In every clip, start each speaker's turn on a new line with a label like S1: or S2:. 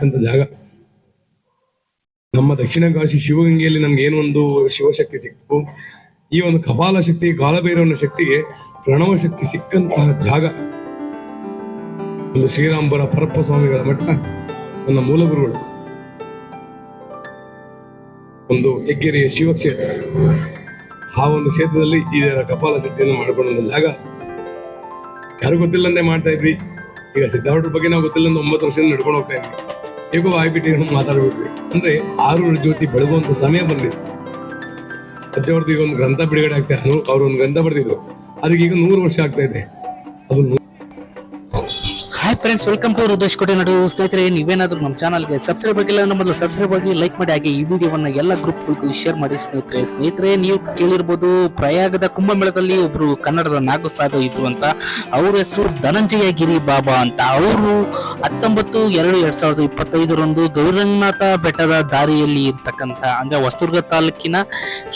S1: ಸಿಕ್ಕಂತ ಜಾಗ. ನಮ್ಮ ದಕ್ಷಿಣ ಕಾಶಿ ಶಿವಗಂಗೆಯಲ್ಲಿ ನಮ್ಗೆ ಏನೊಂದು ಶಿವಶಕ್ತಿ ಸಿಕ್ತು. ಈ ಒಂದು ಕಪಾಲ ಶಕ್ತಿ, ಕಾಲಭೈರವನ ಶಕ್ತಿಗೆ ಪ್ರಣವ ಶಕ್ತಿ ಸಿಕ್ಕಂತಹ ಜಾಗ. ಒಂದು ಶ್ರೀರಾಂಬರ ಪರಪ್ಪ ಸ್ವಾಮಿಗಳ ಮಠ, ನನ್ನ ಮೂಲ ಗುರುಗಳು ಒಂದು ಹೆಗ್ಗೆರೆಯ ಶಿವಕ್ಷೇತ್ರ. ಆ ಒಂದು ಕ್ಷೇತ್ರದಲ್ಲಿ ಈ ಕಪಾಲ ಶಕ್ತಿಯನ್ನು ಮಾಡಿಕೊಂಡ ಜಾಗ. ಯಾರು ಗೊತ್ತಿಲ್ಲಂದೆ ಮಾಡ್ತಾ ಇದ್ವಿ ಈಗ ಸಿದ್ಧಾರ್ಥ ಬಗ್ಗೆ ನಾವು ಗೊತ್ತಿಲ್ಲ ಒಂಬತ್ತು ವರ್ಷದಿಂದ ನಡ್ಕೊಂಡು ಹೋಗ್ತಾ ಇದ್ವಿ. ಹೇಗೋ ಆಗ್ಬಿಟ್ಟು ಮಾತಾಡ್ಬಿಟ್ವಿ. ಅಂದ್ರೆ ಆರು ಜ್ಯೋತಿ ಬೆಳಗುವಂತ ಸಮಯ ಬಂದಿತ್ತು. ಅಜ್ಜವ್ರದ್ದು ಒಂದು ಗ್ರಂಥ ಬಿಡುಗಡೆ ಆಗ್ತಾ ಅವ್ರು ಒಂದು ಗ್ರಂಥ ಬರೆದಿದ್ರು. ಅದಕ್ಕೆ ಈಗ ನೂರು ವರ್ಷ ಆಗ್ತಾ ಇದೆ. ಅದು
S2: ಫ್ರೆಂಡ್ಸ್ ವೆಲ್ಕಮ್ ಟು ರುದೇಶ್ ಕೋಟೆ ನಡು ಸ್ನೇಹಿತರೆ, ನೀವೇನಾದ್ರೂ ನಮ್ಮ ಚಾನಲ್ಗೆ ಸಬ್ಸ್ಕ್ರೈಬ್ ಆಗಿಲ್ಲ ಅಂದ್ರೆ ಮೊದಲು ಸಬ್ಸ್ಕ್ರೈಬ್ ಆಗಿ ಲೈಕ್ ಮಾಡಿ, ಹಾಗೆ ಈ ವಿಡಿಯೋವನ್ನ ಎಲ್ಲ ಗ್ರೂಪ್ಗಳಿಗೂ ಶೇರ್ ಮಾಡಿ ಸ್ನೇಹಿತರೆ. ಸ್ನೇಹಿತರೆ, ನೀವು ಕೇಳಿರ್ಬೋದು, ಪ್ರಯಾಗದ ಕುಂಭಮೇಳದಲ್ಲಿ ಒಬ್ರು ಕನ್ನಡದ ನಾಗಸಾಧು ಇದ್ರು ಅಂತ. ಅವ್ರ ಹೆಸರು ಧನಂಜಯ ಗಿರಿ ಬಾಬಾ ಅಂತ. ಅವರು ಹತ್ತೊಂಬತ್ತು ಎರಡು ಎರಡ್ ಸಾವಿರದ ಇಪ್ಪತ್ತೈದರಂದು ಗೌರಿರಂಗನಾಥ ಬೆಟ್ಟದ ದಾರಿಯಲ್ಲಿ ಇರ್ತಕ್ಕಂಥ, ಅಂದ್ರೆ ಹೊಸದುರ್ಗ ತಾಲೂಕಿನ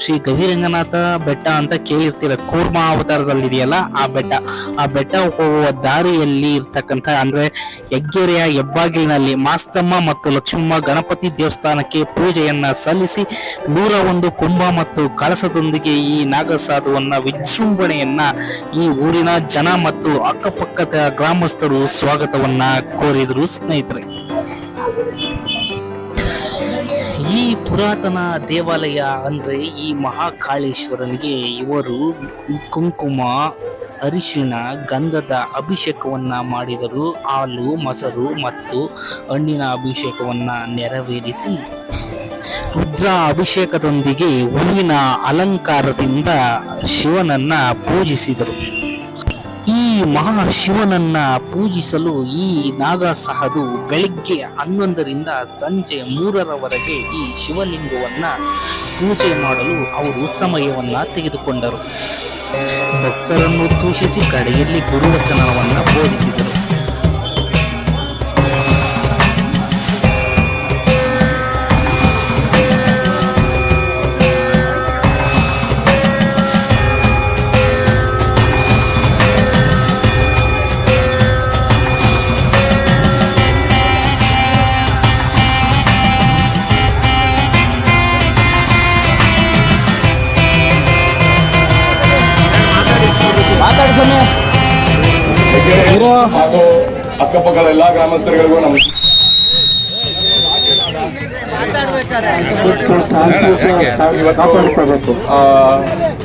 S2: ಶ್ರೀ ಗವಿರಂಗನಾಥ ಬೆಟ್ಟ ಅಂತ ಕೇಳಿರ್ತೀರ. ಕೂರ್ಮ ಅವತಾರದಲ್ಲಿ ಇದೆಯಲ್ಲ ಆ ಬೆಟ್ಟ. ಆ ಬೆಟ್ಟ ಹೋಗುವ ದಾರಿಯಲ್ಲಿ ಇರ್ತಕ್ಕಂಥ ಅಂದ್ರೆ ಹೆಗ್ಗೆರೆಯ ಹೆಬ್ಬಾಗಿಲಿನಲ್ಲಿ ಮಾಸ್ತಮ್ಮ ಮತ್ತು ಲಕ್ಷ್ಮಮ್ಮ ಗಣಪತಿ ದೇವಸ್ಥಾನಕ್ಕೆ ಪೂಜೆಯನ್ನ ಸಲ್ಲಿಸಿ ನೂರ ಒಂದು ಕುಂಭ ಮತ್ತು ಕಳಸದೊಂದಿಗೆ ಈ ನಾಗಸಾಧುವನ್ನ ವಿಜೃಂಭಣೆಯನ್ನ ಈ ಊರಿನ ಜನ ಮತ್ತು ಅಕ್ಕಪಕ್ಕದ ಗ್ರಾಮಸ್ಥರು ಸ್ವಾಗತವನ್ನ ಕೋರಿದ್ರು ಸ್ನೇಹಿತರೆ. ಈ ಪುರಾತನ ದೇವಾಲಯ ಅಂದ್ರೆ ಈ ಮಹಾಕಾಳೇಶ್ವರನಿಗೆ ಇವರು ಕುಂಕುಮ, ಅರಿಶಿಣ, ಗಂಧದ ಅಭಿಷೇಕವನ್ನ ಮಾಡಿದರು. ಹಾಲು, ಮೊಸರು ಮತ್ತು ಹಣ್ಣಿನ ಅಭಿಷೇಕವನ್ನ ನೆರವೇರಿಸಿ ರುದ್ರ ಅಭಿಷೇಕದೊಂದಿಗೆ ಹೂವಿನ ಅಲಂಕಾರದಿಂದ ಶಿವನನ್ನ ಪೂಜಿಸಿದರು. ಈ ಮಹಾಶಿವನನ್ನ ಪೂಜಿಸಲು ಈ ನಾಗಸಹದು ಬೆಳಿಗ್ಗೆ ಹನ್ನೊಂದರಿಂದ ಸಂಜೆ ಮೂರರವರೆಗೆ ಈ ಶಿವಲಿಂಗವನ್ನ ಪೂಜೆ ಮಾಡಲು ಅವರು ಸಮಯವನ್ನ ತೆಗೆದುಕೊಂಡರು. ಭಕ್ತರನ್ನು ತೂಷಿಸಿ ಕಡೆಯಲ್ಲಿ ಗುರುವಚನವನ್ನ ಬೋಧಿಸಿದರು.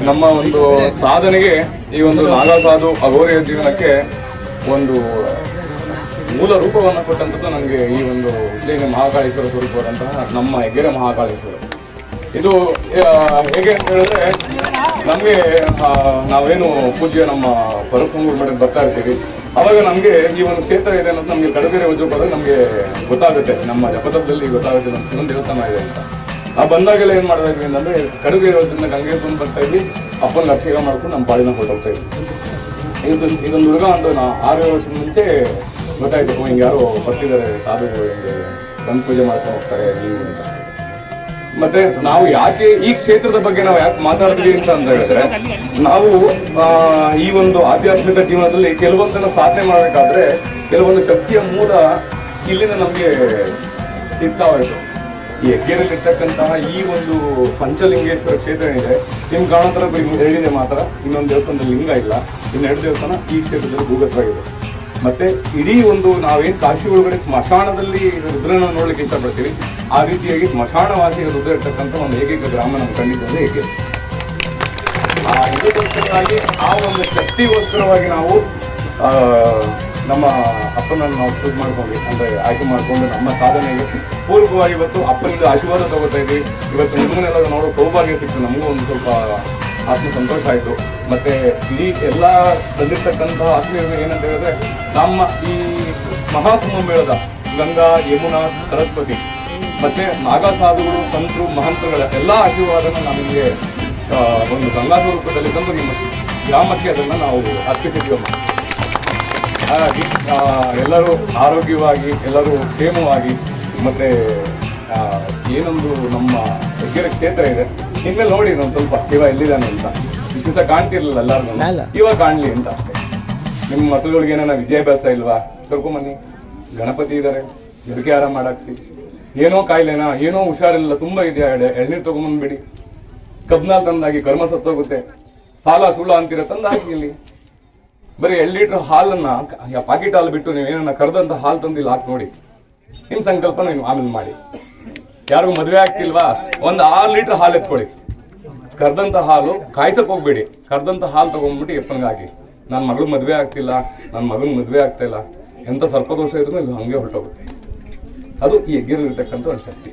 S1: ನಮ್ಮ ಒಂದು ಸಾಧನೆಗೆ ಈ ಒಂದು ನಾಗಾಸಾಧು ಅಘೋರಿಯ ಜೀವನಕ್ಕೆ ಒಂದು ಮೂಲ ರೂಪವನ್ನು ಕೊಟ್ಟಂಥದ್ದು ನನಗೆ ಈ ಒಂದು ಉಜ್ಜಯಿನಿ ಮಹಾಕಾಳೇಶ್ವರ ಸ್ವರೂಪವಾದಂತಹ ನಮ್ಮ ಹೆಗ್ಗೆರೆ ಮಹಾಕಾಳೇಶ್ವರ. ಇದು ಹೇಗೆ ಅಂತ ಹೇಳಿದ್ರೆ ನಮಗೆ ನಾವೇನು ಪೂಜ್ಯ ನಮ್ಮ ಪರಸಂಗೂರು ಮೇಡಮ್ ಬರ್ತಾ ಇರ್ತೀವಿ. ಅವಾಗ ನಮಗೆ ಈ ಒಂದು ಕ್ಷೇತ್ರ ಇದೆ ಅನ್ನೋದು ನಮಗೆ ಕಡಬೇರೆ ವಜ್ರಪಾದ ನಮಗೆ ಗೊತ್ತಾಗುತ್ತೆ. ನಮ್ಮ ಜಪತದಲ್ಲಿ ಗೊತ್ತಾಗುತ್ತೆ ನಮ್ಮ ಇನ್ನೊಂದು ದೇವಸ್ಥಾನ ಇದೆ ಅಂತ. ನಾವು ಬಂದಾಗೆಲ್ಲ ಏನು ಮಾಡ್ತಾ ಇದ್ವಿ ಅಂತಂದ್ರೆ ಕಡಬೇರೆ ವಜ್ರದಿಂದ ಗಂಗೆ ಬಂದು ಬರ್ತಾ ಇದ್ವಿ. ಅಪ್ಪನ ಅಭಿಷೇಕ ಮಾಡ್ಕೊಂಡು ನಮ್ಮ ಪಾಡಿನ ಹೊರಟೋಗ್ತಾ ಇದ್ವಿ. ಇದೊಂದು ಇದೊಂದು ಹುಡುಗ ಅಂತ ನಾ ಆರು ಏಳು ವರ್ಷದ ಮುಂಚೆ ಗೊತ್ತಾಯ್ತು. ಹಿಂಗೆ ಯಾರು ಬರ್ತಿದ್ದಾರೆ, ಸಾಧುಗಳು ಹಿಂಗೆ ಮಾಡ್ತಾ ಪೂಜೆ ಮಾಡ್ಕೊಂಡು ಹೋಗ್ತಾರೆ ನೀವು ಅಂತ. ಮತ್ತೆ ನಾವು ಯಾಕೆ ಈ ಕ್ಷೇತ್ರದ ಬಗ್ಗೆ ನಾವು ಯಾಕೆ ಮಾತಾಡ್ತೀವಿ ಅಂತ ಅಂತ ಹೇಳಿದ್ರೆ, ನಾವು ಈ ಒಂದು ಆಧ್ಯಾತ್ಮಿಕ ಜೀವನದಲ್ಲಿ ಕೆಲವೊಂದನ್ನ ಸಾಧನೆ ಮಾಡಬೇಕಾದ್ರೆ ಕೆಲವೊಂದು ಶಕ್ತಿಯ ಮೂಲ ಇಲ್ಲಿನ ನಮಗೆ ಸಿಗ್ತಾ ಹೋಯ್ತು ಈ ಹೆಗ್ಗೇರಲ್ಲಿರ್ತಕ್ಕಂತಹ ಈ ಒಂದು ಪಂಚಲಿಂಗೇಶ್ವರ ಕ್ಷೇತ್ರ ಏನಿದೆ, ನಿಮ್ ಕಾಣೋತರ ಎರಡಿದೆ ಮಾತ್ರ, ಇನ್ನೊಂದು ದೇವಸ್ಥಾನದಲ್ಲಿ ಲಿಂಗ ಇಲ್ಲ ಇನ್ನೆರಡು ದೇವಸ್ಥಾನ ಈ ಕ್ಷೇತ್ರದಲ್ಲಿ ಭೂಗತವಾಗಿದೆ. ಮತ್ತೆ ಇಡೀ ಒಂದು ನಾವೇನ್ ಕಾಶಿ ಒಳಗಡೆ ಸ್ಮಶಾನದಲ್ಲಿ ರುದ್ರನ ನೋಡ್ಲಿಕ್ಕೆ ಇಷ್ಟಪಡ್ತೀವಿ, ಆ ರೀತಿಯಾಗಿ ಸ್ಮಶಾನವಾಸಿಯ ರುದ್ರ ಇರ್ತಕ್ಕಂಥ ಒಂದು ಏಕೈಕ ಗ್ರಾಮ ನಮ್ಗೆ ಕಂಡಿದ್ದಂದ್ರೆ ಹೇಗೆ. ಆ ಇದಕ್ಕೋಸ್ಕರವಾಗಿ ಆ ಒಂದು ಶಕ್ತಿಗೋಸ್ಕರವಾಗಿ ನಾವು ನಮ್ಮ ಅಪ್ಪನನ್ನು ನಾವು ಚೂಸ್ ಮಾಡ್ಕೊಂಡ್ವಿ. ಅಂದ್ರೆ ಆಯ್ಕೆ ಮಾಡಿಕೊಂಡು ನಮ್ಮ ಸಾಧನೆಗೆ ಪೂರ್ವಕವಾಗಿ ಇವತ್ತು ಅಪ್ಪನಿಂದ ಆಶೀರ್ವಾದ ತಗೋತಾ ಇದ್ವಿ. ಇವತ್ತು ನಿಮ್ಮನ್ನೆಲ್ಲ ನೋಡೋ ಸೌಭಾಗ್ಯ ಸಿಕ್ತು. ನಮಗೂ ಒಂದು ಸ್ವಲ್ಪ ಆತ್ಮ ಸಂತೋಷ ಆಯಿತು. ಮತ್ತು ಇಡೀ ಎಲ್ಲ ಬಂದಿರ್ತಕ್ಕಂತಹ ಆತ್ಮೀಯರು ಏನಂತ ಹೇಳಿದ್ರೆ, ನಮ್ಮ ಈ ಮಹಾಕುಂಭ ಮೇಳದ ಗಂಗಾ, ಯಮುನಾ, ಸರಸ್ವತಿ, ಮತ್ತು ನಾಗಾ ಸಾಧುಗಳು ಸಂತರು, ಮಹಂತರುಗಳ ಎಲ್ಲ ಆಶೀರ್ವಾದವನ್ನು ನಮಗೆ ಒಂದು ಗಂಗಾ ಸ್ವರೂಪದಲ್ಲಿ ತಂದು ನಿಮ್ಮ ಗ್ರಾಮಕ್ಕೆ ಅದನ್ನು ನಾವು ಅರ್ಪಿಸಿದ್ದೇವೆ ಹಾಗಾಗಿ ಎಲ್ಲರೂ ಆರೋಗ್ಯವಾಗಿ, ಎಲ್ಲರೂ ಕ್ಷೇಮವಾಗಿ, ಮತ್ತು ಏನೊಂದು ನಮ್ಮ ಹೆಗ್ಗೆರೆ ಕ್ಷೇತ್ರ ಇದೆ ಇನ್ಮೇಲೆ ನೋಡಿ ನಾನು ಸ್ವಲ್ಪ ಇವ ಎಲ್ಲಿದ್ದಾನೆ ಅಂತ. ಇಷ್ಟು ದಿವಸ ಕಾಣ್ತಿರ್ಲಿಲ್ಲ ಎಲ್ಲಾರು ಇವಾಗ ಕಾಣ್ಲಿ ಅಂತ ಅಷ್ಟೇ. ನಿಮ್ಮ ಮಕ್ಕಳುಗಳಿಗೆ ಏನಾರ ವಿದ್ಯಾಭ್ಯಾಸ ಇಲ್ವಾ? ಕರ್ಕೊಂಬನ್ನಿ. ಗಣಪತಿ ಇದ್ದಾರೆ ಎದಕ್ಕೆ ಆರಾಮ ಮಾಡಾಕ್ಸಿ? ಏನೋ ಕಾಯಿಲೆನಾ? ಏನೋ ಹುಷಾರಿಲ್ಲ. ತುಂಬಾ ಇದೆಯಾ ಎಳ್ನೀರು ತಗೊಂಬಂದ್ಬಿಡಿ. ಕಬ್ನಾಲ್ ತಂದಾಗಿ ಕರ್ಮ ಸತ್ತೋಗುತ್ತೆ. ಸಾಲ ಸುಳ್ಳ ಅಂತೀರ ತಂದಾಗಿ ಇಲ್ಲಿ. ಬರೀ ಎರಡು ಲೀಟರ್ ಹಾಲನ್ನ ಪಾಕೆಟ್ ಹಾಲು ಬಿಟ್ಟು ನೀವು ಏನನ್ನ ಕರೆದಂತ ಹಾಲು ತಂದಿಲ್ಲ ಇಲ್ಲಿ ಹಾಕಿ ನೋಡಿ. ನಿಮ್ ಸಂಕಲ್ಪ ನೀವು ಆಮೇಲೆ ಮಾಡಿ. ಯಾರಿಗೂ ಮದುವೆ ಆಗ್ತಿಲ್ವಾ? ಒಂದು ಆರು ಲೀಟರ್ ಹಾಲು ಎತ್ಕೊಳ್ಳಿ. ಕರ್ದಂತ ಹಾಲು ಕಾಯ್ಸಕ್ ಹೋಗ್ಬೇಡಿ. ಕರ್ದಂತ ಹಾಲು ತಗೊಂಡ್ಬಿಟ್ಟು ಎಪ್ಪನ್ಗೆ ಹಾಕಿ ನನ್ನ ಮಗಳು ಮದುವೆ ಆಗ್ತಿಲ್ಲ ನನ್ನ ಮಗನ ಮದುವೆ ಆಗ್ತಾ ಇಲ್ಲ. ಎಂತ ಸರ್ಪದೋಷ ಇದ್ರೂ ಇದು ಹಂಗೆ ಹೊರಟೋಗುತ್ತೆ. ಅದು ಈ ಎಗ್ಗಿರಲಿರ್ತಕ್ಕಂಥ ಒಂದು ಶಕ್ತಿ.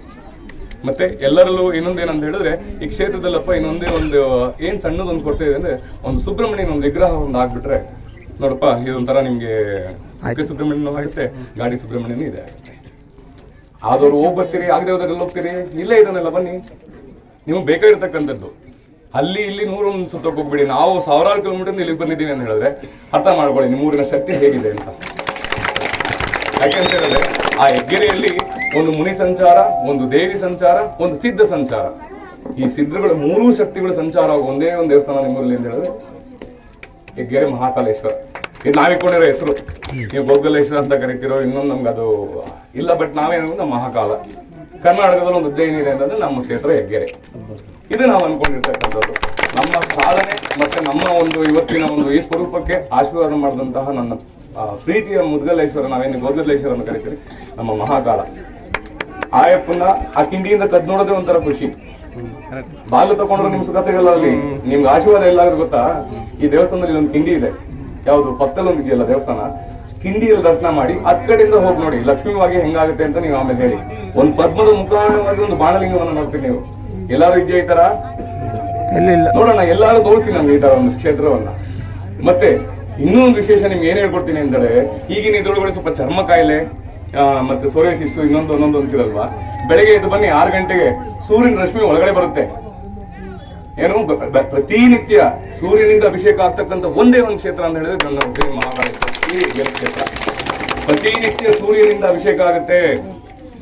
S1: ಮತ್ತೆ ಎಲ್ಲರಲ್ಲೂ ಇನ್ನೊಂದು ಏನಂತ ಹೇಳಿದ್ರೆ ಈ ಕ್ಷೇತ್ರದಲ್ಲಪ್ಪ ಇನ್ನೊಂದೇ ಒಂದು ಏನು ಸಣ್ಣದೊಂದು ಕೊಡ್ತಾ ಇದೆ ಅಂದ್ರೆ ಒಂದು ಸುಬ್ರಹ್ಮಣ್ಯನ ಒಂದು ವಿಗ್ರಹ ಒಂದು ಆಗ್ಬಿಟ್ರೆ ನೋಡಪ್ಪ ಇದೊಂಥರ ನಿಮಗೆ ಸುಬ್ರಹ್ಮಣ್ಯನೂ ಆಗುತ್ತೆ ಗಾಡಿ ಸುಬ್ರಹ್ಮಣ್ಯನೂ ಇದೆ ಆಗುತ್ತೆ. ಆದವ್ರು ಹೋಗಿ ಬರ್ತೀರಿ, ಆಗದೆ ಹೋದ್ರೆ ಹೋಗ್ತೀರಿ? ಇಲ್ಲೇ ಇದನ್ನೆಲ್ಲ ಬನ್ನಿ. ನಿಮ್ಗೆ ಬೇಕಾಗಿರ್ತಕ್ಕಂಥದ್ದು ಅಲ್ಲಿ ಇಲ್ಲಿ ನೂರೊಂದು ಸುತ್ತಕ್ಕೆ ಹೋಗ್ಬಿಡಿ. ನಾವು ಸಾವಿರಾರು ಕಿಲೋಮೀಟರ್ ಇಲ್ಲಿಗೆ ಬಂದಿದ್ದೀವಿ ಅಂತ ಹೇಳಿದ್ರೆ ಅರ್ಥ ಮಾಡ್ಕೊಳ್ಳಿ, ನಿಮ್ಮ ಊರಿನ ಶಕ್ತಿ ಹೇಗಿದೆ ಅಂತ. ಯಾಕೆಂತ ಹೇಳಿದ್ರೆ, ಆ ಹೆಗ್ಗೆರೆಯಲ್ಲಿ ಒಂದು ಮುನಿ ಸಂಚಾರ, ಒಂದು ದೇವಿ ಸಂಚಾರ, ಒಂದು ಸಿದ್ಧ ಸಂಚಾರ. ಈ ಸಿದ್ಧಗಳ ಮೂರೂ ಶಕ್ತಿಗಳು ಸಂಚಾರ ಒಂದೇ ಒಂದು ದೇವಸ್ಥಾನ ನಿಮ್ಮಲ್ಲಿ ಅಂತ ಹೇಳಿದ್ರೆ, ಹೆಗ್ಗೆರೆ ಮಹಾಕಾಲೇಶ್ವರ. ಇದು ನಾವಿಕೊಂಡಿರೋ ಹೆಸರು. ನೀವು ಗೋಗಲೇಶ್ವರ ಅಂತ ಕರಿತಿರೋ ಇನ್ನೊಂದು ನಮ್ಗೆ ಅದು ಇಲ್ಲ ಬಟ್ ನಮ್ಮ ಮಹಾಕಾಲ. ಕರ್ನಾಟಕದಲ್ಲಿ ಒಂದು ಉಜ್ಜಯಿನಿ ಇದೆ ಅಂತಂದ್ರೆ ನಮ್ಮ ಕ್ಷೇತ್ರ ಹೆಗ್ಗೆರೆ. ಇದು ನಾವು ಅನ್ಕೊಂಡಿರ್ತಕ್ಕಂಥದ್ದು. ನಮ್ಮ ಸಾಧನೆ ಮತ್ತೆ ನಮ್ಮ ಒಂದು ಇವತ್ತಿನ ಒಂದು ಈ ಸ್ವರೂಪಕ್ಕೆ ಆಶೀರ್ವಾದ ಮಾಡಿದಂತಹ ನನ್ನ ಪ್ರೀತಿಯ ಮುದ್ಗಲೇಶ್ವರ, ನಾವೇನು ಗೋಗಲೇಶ್ವರ ಅಂತ ಕರಿತೀರಿ? ನಮ್ಮ ಮಹಾಕಾಲ. ಆಯಪ್ಪನ ಆ ಕಿಂಡಿಯಿಂದ ಕದ್ ನೋಡೋದೇ ಒಂಥರ ಖುಷಿ. ಬಾಲು ತಗೊಂಡ್ರೆ ನಿಮ್ ಸುಖ ಸಿಗಲ್ಲ ಅಲ್ಲಿ. ನಿಮ್ಗೆ ಆಶೀರ್ವಾದ ಎಲ್ಲಾದ್ರೂ ಗೊತ್ತಾ? ಈ ದೇವಸ್ಥಾನದಲ್ಲಿ ಒಂದು ಕಿಂಡಿ ಇದೆ. ಯಾವುದು ಇದೆಯಲ್ಲ ದೇವಸ್ಥಾನ? ಕಿಂಡಿಯಲ್ಲಿ ದರ್ಶನ ಮಾಡಿ ಅದ್ ಕಡೆಯಿಂದ ಹೋಗಿ ನೋಡಿ ಲಕ್ಷ್ಮೀವಾಗಿ ಹೆಂಗಾಗುತ್ತೆ ಅಂತ ನೀವು ಆಮೇಲೆ ಹೇಳಿ. ಒಂದು ಪದ್ಮದ ಮುಖಾಂತರವಾಗಿ ಒಂದು ಬಾಣಲಿಂಗವನ್ನು ನೋಡ್ತೀರಿ ನೀವು. ಎಲ್ಲಾರು ಇದೆಯಾ ಈ ತರ? ನೋಡೋಣ ಎಲ್ಲಾರು ತೋರಿಸಿ ನಮ್ಗೆ ಈ ತರ ಒಂದು ಕ್ಷೇತ್ರವನ್ನ. ಮತ್ತೆ ಇನ್ನೂ ಒಂದು ವಿಶೇಷ ನಿಮ್ಗೆ ಏನ್ ಹೇಳ್ಕೊಡ್ತೀನಿ ಅಂದ್ರೆ ಈಗಿನ ಇದ್ರೊಳಗಡೆ ಸ್ವಲ್ಪ ಚರ್ಮ ಕಾಯಿಲೆ ಆ, ಮತ್ತೆ ಸೋರಿಯಾಸಿಸ್ ಇನ್ನೊಂದು ಒಂದೊಂದು ಅಂತಿರಲ್ವಾ? ಬೆಳಗ್ಗೆ ಎದ್ದು ಬನ್ನಿ ಆರು ಗಂಟೆಗೆ ಸೂರ್ಯನ ರಶ್ಮಿ ಒಳಗಡೆ ಬರುತ್ತೆ. ಏನು ಪ್ರತಿನಿತ್ಯ ಸೂರ್ಯನಿಂದ ಅಭಿಷೇಕ ಆಗ್ತಕ್ಕಂಥ ಒಂದೇ ಒಂದು ಕ್ಷೇತ್ರ ಅಂತ ಹೇಳಿದ್ರೆ ನನ್ನ ಈ ದೇವ್ರ ಕ್ಷೇತ್ರ. ಪ್ರತಿನಿತ್ಯ ಸೂರ್ಯನಿಂದ ಅಭಿಷೇಕ ಆಗುತ್ತೆ.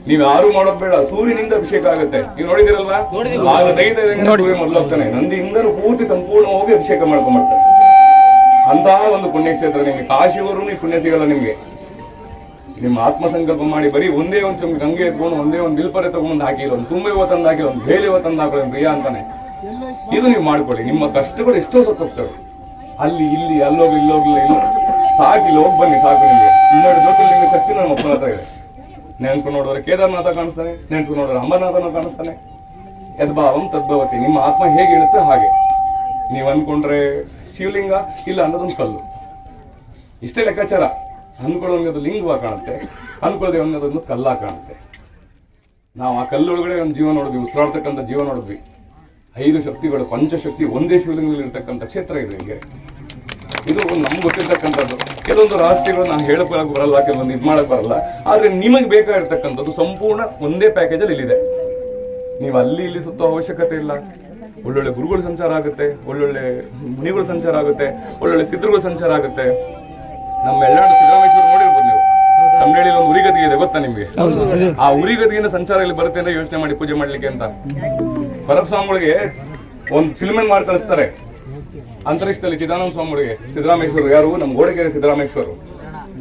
S1: ನೀವ್ ಯಾರು ಮಾಡೋದ್ ಬೇಡ ಸೂರ್ಯನಿಂದ ಅಭಿಷೇಕ ಆಗುತ್ತೆ. ನೀವು ನೋಡಿದಿರಲ್ವಾ? ಸೂರ್ಯ ಮೊದಲಾಗ್ತಾನೆ ನಂದಿಯಿಂದಲೂ ಪೂರ್ತಿ ಸಂಪೂರ್ಣವಾಗಿ ಅಭಿಷೇಕ ಮಾಡ್ಕೊಂಡ್ಬರ್ತಾರೆ ಅಂತಹ ಒಂದು ಪುಣ್ಯಕ್ಷೇತ್ರ ನಿಮ್ಗೆ. ಕಾಶಿವರೂ ಈ ಪುಣ್ಯ ಸಿಗಲ್ಲ ನಿಮ್ಗೆ. ನಿಮ್ಮ ಆತ್ಮ ಸಂಕಲ್ಪ ಮಾಡಿ ಬರೀ ಒಂದೇ ಒಂದು ಚಮ್ ಗಂಗೆ ಎತ್ಕೊಂಡು ಒಂದೇ ಒಂದು ಬಿಲ್ಪರೆ ತಗೊಂಡು ಹಾಕಿಲ್ಲ ಒಂದು ತುಂಬ ಇವತ್ತಂದು ಹಾಕಿಲ್ಲ ಒಂದು ಬೇಲೆ ಇವತ್ತಂದು ಹಾಕಿಲ್ಲ ಪ್ರಿಯ ಅಂತಾನೆ. ಇದು ನೀವು ಮಾಡ್ಕೊಳ್ಳಿ. ನಿಮ್ಮ ಕಷ್ಟಗಳು ಎಷ್ಟೋ ಸತ್ತೋಗ್ತವೆ. ಅಲ್ಲಿ, ಇಲ್ಲಿ, ಅಲ್ಲೋಗಿ ಇಲ್ಲೋಗಿಲ್ಲ ಇಲ್ಲ ಸಾಕು, ಇಲ್ಲಿ ಹೋಗಿ ಬನ್ನಿ, ಸಾಕು ನಿಮಗೆ. ಇನ್ನೆರಡು ನಿಮಗೆ ಶಕ್ತಿ ನನ್ನ ಮಕ್ಕಳ ಇದೆ. ನೆನ್ಸ್ಕೊಂಡು ನೋಡಿದ್ರೆ ಕೇದಾರನಾಥ ಕಾಣಿಸ್ತಾನೆ ನೆನ್ಸ್ಕೊಂಡು ನೋಡಿದ್ರೆ ಅಂಬರನಾಥನ ಕಾಣಿಸ್ತಾನೆ. ಯದ್ಭಾವಂ ತದ್ಭವತಿ. ನಿಮ್ಮ ಆತ್ಮ ಹೇಗೆ ಇರುತ್ತೆ ಹಾಗೆ. ನೀವು ಅಂದ್ಕೊಂಡ್ರೆ ಶಿವಲಿಂಗ ಇಲ್ಲ ಅನ್ನೋದೊಂದು ಕಲ್ಲು. ಇಷ್ಟೇ ಲೆಕ್ಕಾಚಾರ. ಅಂದ್ಕೊಳ್ಳೋ ಅದು ಲಿಂಗವಾಗಿ ಕಾಣುತ್ತೆ. ಅಂದ್ಕೊಳ್ಳೋದೇ ಅನ್ನೋದೊಂದು ಕಲ್ಲ ಕಾಣುತ್ತೆ. ನಾವು ಆ ಕಲ್ಲೊಳಗಡೆ ಒಂದು ಜೀವ ನೋಡಿದ್ವಿ, ಉಸಿರಾಡ್ತಕ್ಕಂಥ ಜೀವ ನೋಡಿದ್ವಿ. ಐದು ಶಕ್ತಿಗಳು ಪಂಚಶಕ್ತಿ ಒಂದೇ ಶಿವಲಿಂಗದಲ್ಲಿ ಇರ್ತಕ್ಕಂಥ ಕ್ಷೇತ್ರ ಇದೆ ನಿಮಗೆ ಇದು ನಮ್ಗೆ ಗೊತ್ತಿರ್ತಕ್ಕಂಥದ್ದು. ಕೆಲವೊಂದು ರಹಸ್ಯಗಳು ನಾನು ಹೇಳಕ್ ಬರಲ್ಲ ಕೆಲವೊಂದು ಇದು ಮಾಡಕ್ ಬರಲ್ಲ. ಆದ್ರೆ ನಿಮಗೆ ಬೇಕಾಗಿರ್ತಕ್ಕಂಥದ್ದು ಸಂಪೂರ್ಣ ಒಂದೇ ಪ್ಯಾಕೇಜಲ್ಲಿ ಇಲ್ಲಿದೆ. ನೀವು ಅಲ್ಲಿ ಇಲ್ಲಿ ಸುತ್ತೋ ಅವಶ್ಯಕತೆ ಇಲ್ಲ. ಒಳ್ಳೊಳ್ಳೆ ಗುರುಗಳು ಸಂಚಾರ ಆಗುತ್ತೆ ಒಳ್ಳೊಳ್ಳೆ ಮುನಿಗಳು ಸಂಚಾರ ಆಗುತ್ತೆ ಒಳ್ಳೊಳ್ಳೆ ಸಿದ್ಧರುಗಳು ಸಂಚಾರ ಆಗುತ್ತೆ. ನಮ್ಮ ಎಲ್ಲಾಡು ಸಿದ್ದರಾಮೇಶ್ವರ ನೋಡಿರ್ಬೋದು ನೀವು? ತಮಿಳಲ್ಲಿ ಒಂದು ಉರಿಗತಿಗೆ ಇದೆ ಗೊತ್ತಾ ನಿಮ್ಗೆ? ಆ ಉರಿಗತಿಯಿಂದ ಸಂಚಾರ ಇಲ್ಲಿ ಬರುತ್ತೆ ಅಂತ ಯೋಚನೆ ಮಾಡಿ ಪೂಜೆ ಮಾಡ್ಲಿಕ್ಕೆ ಅಂತ. ಭರತ್ ಸ್ವಾಮಿಗಳಿಗೆ ಒಂದು ಚಿಲ್ಮೆನ್ ಮಾಡಿ ಕಳಿಸ್ತಾರೆ ಅಂತರಿಕ್ಷದಲ್ಲಿ ಚಿದಾನಂದ ಸ್ವಾಮಿಗಳಿಗೆ ಸಿದ್ದರಾಮೇಶ್ವರ ಯಾರು? ನಮ್ಮ ಗೋಡೆಗೆರೆ ಸಿದ್ದರಾಮೇಶ್ವರ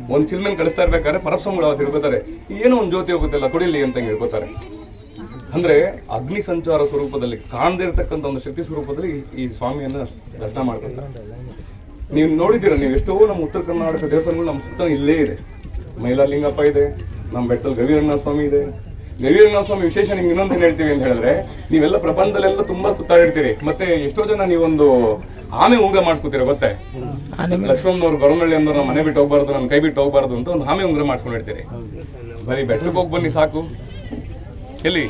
S1: ಒಂದು ಚಿಲ್ಮೆನ್ ಕಳಿಸ್ತಾ ಇರ್ಬೇಕಾದ್ರೆ ಪರಪ್ಸ್ವಾಮಿಗಳು ಅವತ್ತು ಹಿಡ್ಕೋತಾರೆ. ಏನೋ ಒಂದು ಜ್ಯೋತಿ ಹೋಗುತ್ತಲ್ಲ, ಕೊಡಿಲಿ ಅಂತ ಹೇಳ್ಕೋತಾರೆ ಅಂದ್ರೆ ಅಗ್ನಿ ಸಂಚಾರ ಸ್ವರೂಪದಲ್ಲಿ, ಕಾಣದೇ ಇರತಕ್ಕಂಥ ಒಂದು ಶಕ್ತಿ ಸ್ವರೂಪದಲ್ಲಿ ಈ- ಸ್ವಾಮಿಯನ್ನು ಸ್ವಾಮಿಯನ್ನ ದರ್ಶನ ಮಾಡ್ಕೊತಾರೆ ನೀವು ನೋಡಿದ್ದೀರ, ನೀವು ಎಷ್ಟೋ ನಮ್ಮ ಉತ್ತರ ಕರ್ನಾಟಕ ದೇವಸ್ಥಾನಗಳು ನಮ್ಮ ಸುತ್ತ ಇಲ್ಲೇ ಇದೆ. ಮೈಲಾಲಿಂಗಪ್ಪ ಇದೆ, ನಮ್ಮ ಬೆಟ್ಟದಲ್ಲಿ ಗವಿರಂಗನಾಥ ಸ್ವಾಮಿ ಇದೆ. ಗವಿರಂಗನಾಥ ಸ್ವಾಮಿ ವಿಶೇಷ ನಿಮ್ಗೆ ಇನ್ನೊಂದು ಏನ್ ಹೇಳ್ತೀವಿ ಅಂತ ಹೇಳಿದ್ರೆ ನೀವೆಲ್ಲ ಪ್ರಪಂಚದಲ್ಲೆಲ್ಲ ತುಂಬಾ ಸುತ್ತಾಡಿರ್ತೀರಿ. ಮತ್ತೆ ಎಷ್ಟೋ ಜನ ನೀವೊಂದು ಆಮೆ ಉಂಗ್ರ ಮಾಡಿಸ್ಕೊತೀರ ಗೊತ್ತೇ? ಲಕ್ಷ್ಮಣ್ಣವ್ರು ಗೊರಮಳ್ಳಿ ಅಂದ್ರೆ ನಮ್ಮ ಮನೆ ಬಿಟ್ಟು ಹೋಗ್ಬಾರ್ದು ನನ್ನ ಕೈ ಬಿಟ್ಟು ಹೋಗ್ಬಾರ್ದು ಅಂತ ಒಂದು ಆಮೆ ಉಂಗ್ರ ಮಾಡ್ಸ್ಕೊಂಡಿರ್ತೀರಿ ಬರೀ ಬೆಟ್ಟಕ್ಕೆ ಹೋಗಿ ಬನ್ನಿ ಸಾಕು. ಎಲ್ಲಿ?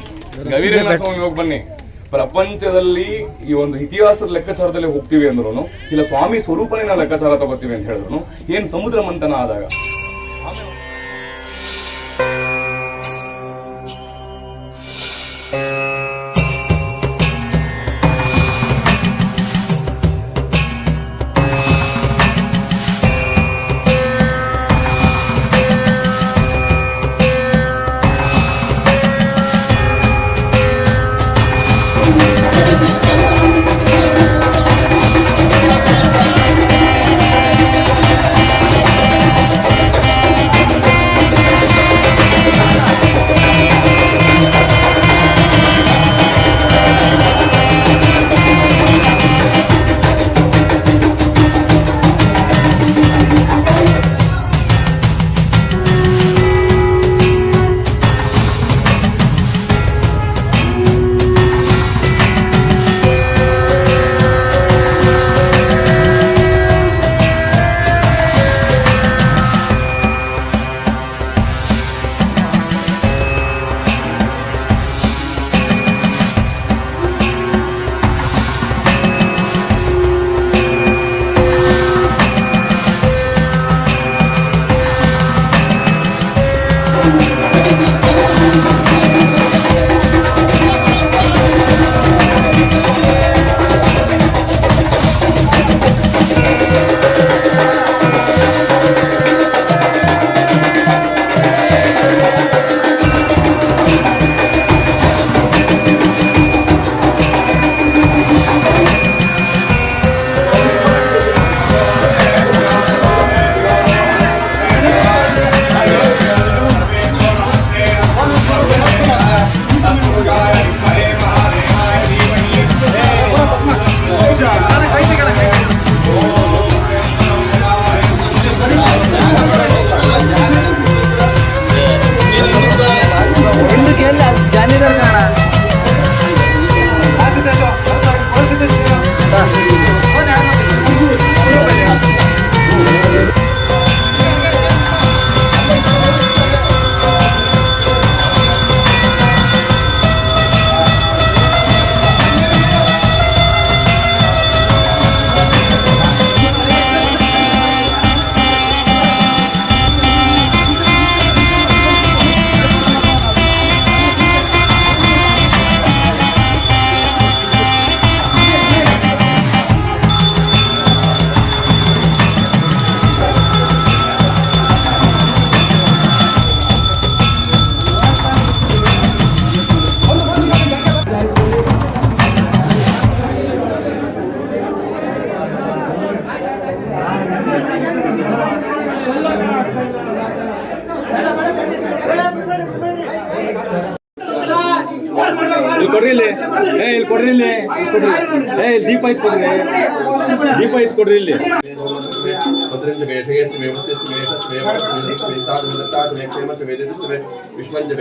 S1: ಗವಿರಂಗನಾಥ ಸ್ವಾಮಿ ಹೋಗಿ ಬನ್ನಿ. ಪ್ರಪಂಚದಲ್ಲಿ ಈ ಒಂದು ಇತಿಹಾಸದ ಲೆಕ್ಕಾಚಾರದಲ್ಲಿ ಹೋಗ್ತೀವಿ ಅಂದ್ರೂ ಇಲ್ಲ ಸ್ವಾಮಿ ಸ್ವರೂಪನೇ ನಾವು ಲೆಕ್ಕಾಚಾರ ತಗೋತೀವಿ ಅಂತ ಹೇಳಿದ್ರು ಏನ್ ಸಮುದ್ರ ಮಂಥನ ಆದಾಗ?
S3: ಇಲ್ಲಿ ಕೊಡ್ರಿ ಇಲ್ಲಿ ಕೊಡ್ರಿ. ಏ ಇಲ್ಲಿ ದೀಪ ಐತ್ ಕೊಡ್ರಿ. ದೀಪ ಐತ್ ಕೊಡ್ರಿ ಇಲ್ಲಿ
S4: ವಿಶ್ವಂಜ